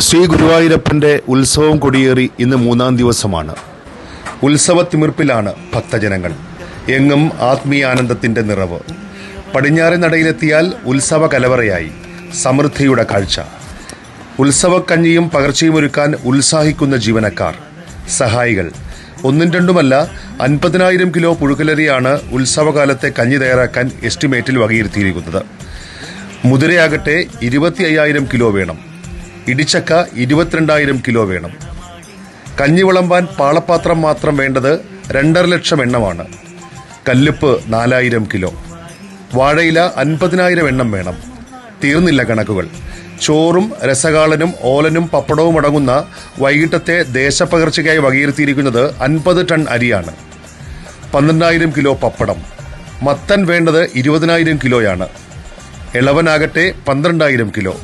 ശ്രീ ഗുരുവായൂരപ്പന്റെ ഉത്സവം കൊടിയേറി ഇന്ന് മൂന്നാം ദിവസമാണ്. ഉത്സവ തിമിർപ്പിലാണ് ഭക്തജനങ്ങൾ. എങ്ങും ആത്മീയാനന്ദത്തിന്റെ നിറവ്. പടിഞ്ഞാറൻ നടയിലെത്തിയാൽ ഉത്സവ കലവറയായി. സമൃദ്ധിയുടെ കാഴ്ച. ഉത്സവക്കഞ്ഞിയും പകർച്ചയും ഒരുക്കാൻ ഉത്സാഹിക്കുന്ന ജീവനക്കാർ. സഹായികൾ. ഒന്നും രണ്ടുമല്ല അൻപതിനായിരം കിലോ പുഴുക്കലരിയാണ് ഉത്സവകാലത്തെ കഞ്ഞി തയ്യാറാക്കാൻ എസ്റ്റിമേറ്റിൽ വകയിരുത്തിയിരിക്കുന്നത്. മുതിരയാകട്ടെ ഇരുപത്തി അയ്യായിരം കിലോ വേണം. ഇടിച്ചക്ക ഇരുപത്തിരണ്ടായിരം കിലോ വേണം. കഞ്ഞി വിളമ്പാൻ പാളപാത്രം മാത്രം വേണ്ടത് രണ്ടര ലക്ഷം എണ്ണമാണ്. കല്ലുപ്പ് നാലായിരം കിലോ. വാഴയില അൻപതിനായിരം എണ്ണം വേണം. തീർന്നില്ല കണക്കുകൾ. ചോറും രസകാളനും ഓലനും പപ്പടവും അടങ്ങുന്ന വൈകിട്ടത്തെ ദേശപ്പകർച്ചയ്ക്കായി വകയിരുത്തിയിരിക്കുന്നത് അൻപത് ടൺ അരിയാണ്. പന്ത്രണ്ടായിരം കിലോ പപ്പടം. മത്തൻ വേണ്ടത് ഇരുപതിനായിരം കിലോയാണ്. ഇളവനാകട്ടെ പന്ത്രണ്ടായിരം കിലോ.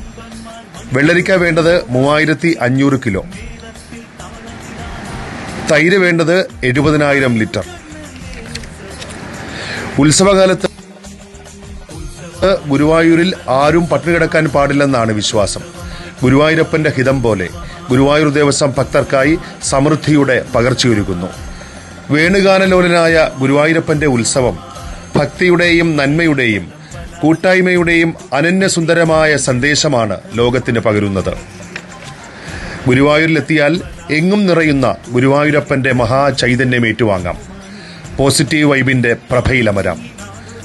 വെള്ളരിക്ക വേണ്ടത് മൂവായിരത്തി അഞ്ഞൂറ് കിലോ. തൈര് വേണ്ടത് എഴുപതിനായിരം ലിറ്റർ. ഉത്സവകാലത്ത് ഗുരുവായൂരിൽ ആരും പട്ടിണി കിടക്കാൻ പാടില്ലെന്നാണ് വിശ്വാസം. ഗുരുവായൂരപ്പന്റെ ഹിതം പോലെ ഗുരുവായൂർ ദേവസ്വം ഭക്തർക്കായി സമൃദ്ധിയുടെ പകർച്ചയൊരുക്കുന്നു. വേണുഗാനലോലനായ ഗുരുവായൂരപ്പന്റെ ഉത്സവം ഭക്തിയുടെയും നന്മയുടെയും കൂട്ടായ്മയുടെയും അനന്യസുന്ദരമായ സന്ദേശമാണ് ലോകത്തിന് പകരുന്നത്. ഗുരുവായൂരിലെത്തിയാൽ എങ്ങും നിറയുന്ന ഗുരുവായൂരപ്പന്റെ മഹാചൈതന്യം ഏറ്റുവാങ്ങാം. പോസിറ്റീവ് വൈബിന്റെ പ്രഭയിലമരാം.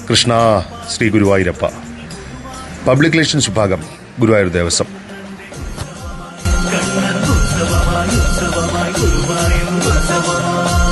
കൃഷ്ണ ശ്രീ ഗുരുവായൂരപ്പ. പബ്ലിക് റിലേഷൻസ് വിഭാഗം ഗുരുവായൂർ ദേവസ്വം. ഉത്സവമായി ഉത്സവമായി ഗുരുവായൂർ ഉത്സവമായി.